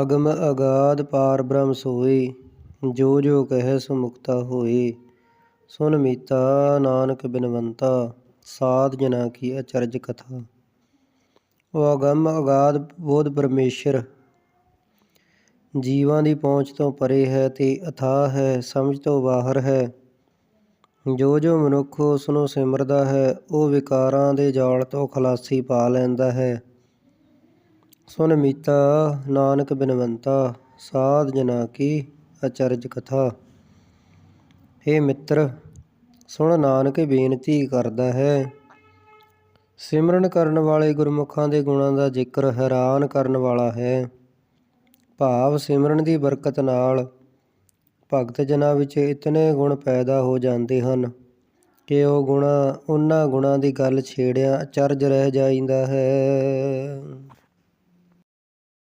ਅਗਮ ਅਗਾਧ ਪਾਰ ਬ੍ਰਹਮ ਸੋਈ, ਜੋ ਜੋ ਕਹੈ ਸੋ ਮੁਕਤਾ ਹੋਈ। ਸੁਨ ਮੀਤਾ ਨਾਨਕ ਬਿਨਵੰਤਾ, ਸਾਧ ਜਨਾ ਕੀ ਅਚਰਜ ਕਥਾ। ਉਹ ਅਗਮ ਅਗਾਧ ਬੋਧ ਪਰਮੇਸ਼ਰ, ਜੀਵਾਂ ਦੀ ਪਹੁੰਚ ਤੋਂ ਪਰੇ ਹੈ ਤੇ ਅਥਾਹ ਹੈ, ਸਮਝ ਤੋਂ ਬਾਹਰ ਹੈ। ਜੋ ਜੋ ਮਨੁੱਖ ਉਸ ਨੂੰ ਸਿਮਰਦਾ ਹੈ, ਉਹ ਵਿਕਾਰਾਂ ਦੇ ਜਾਲ ਤੋਂ ਖਲਾਸੀ ਪਾ ਲੈਂਦਾ ਹੈ। ਸੁਨ ਮੀਤਾ, ਨਾਨਕ ਬਿਨਵੰਤਾ, ਸਾਧ ਜਨਾ ਕੀ ਅਚਰਜ ਕਥਾ। हे ਮਿੱਤਰ, ਸੁਣ ਨਾਨਕ ਬੇਨਤੀ ਕਰਦਾ ਹੈ। ਸਿਮਰਨ ਕਰਨ ਵਾਲੇ ਗੁਰਮੁਖਾਂ ਦੇ ਗੁਣਾਂ ਦਾ ਜ਼ਿਕਰ ਹੈਰਾਨ ਕਰਨ ਵਾਲਾ ਹੈ। ਭਾਵ ਸਿਮਰਨ ਦੀ ਬਰਕਤ ਨਾਲ ਭਗਤ ਜਨਾਂ ਵਿੱਚ ਇਤਨੇ ਗੁਣ ਪੈਦਾ ਹੋ ਜਾਂਦੇ ਹਨ ਕਿ ਉਹ ਗੁਣਾ, ਉਹਨਾਂ ਗੁਣਾਂ ਦੀ ਗੱਲ ਛੇੜਿਆ ਅਚਰਜ ਰਹਿ ਜਾਂਦਾ ਹੈ।